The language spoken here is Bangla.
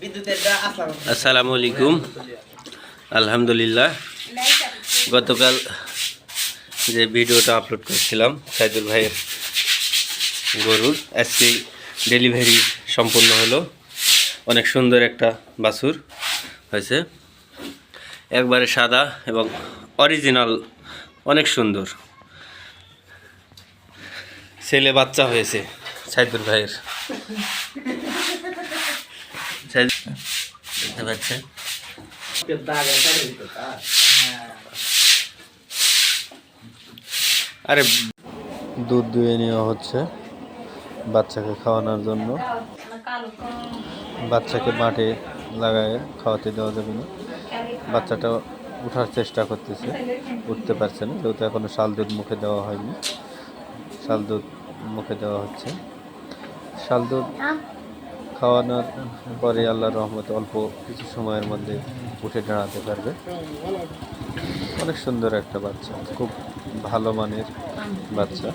আসসালামু আলাইকুম। আলহামদুলিল্লাহ। গতকাল যে ভিডিওটা আপলোড করেছিলাম, সাইদুল ভাইয়ের গরুর, আজকে ডেলিভারি সম্পূর্ণ হলো। অনেক সুন্দর একটা বাছুর হয়েছে। একবারে সাদা এবং অরিজিনাল, অনেক সুন্দর। ছেলে বাচ্চা হয়েছে, সাইদুল ভাইয়ের। দেখতে আরে, দুধ দুয়ে নেওয়া হচ্ছে বাচ্চাকে খাওয়ানোর জন্য। বাচ্চাকে মাঠে লাগায় খাওয়াতে দেওয়া যাবে না। বাচ্চাটা উঠার চেষ্টা করতেছে, উঠতে পারছে না, যেহেতু এখনও শাল দুধ মুখে দেওয়া হয়নি। শাল দুধ মুখে দেওয়া হচ্ছে। শাল দুধ খাওয়ানোর পরে আল্লাহর রহমত অল্প কিছু সময়ের মধ্যে উঠে দাঁড়াতে পারবে। অনেক সুন্দর একটা বাচ্চা, খুব ভালো মানের বাচ্চা।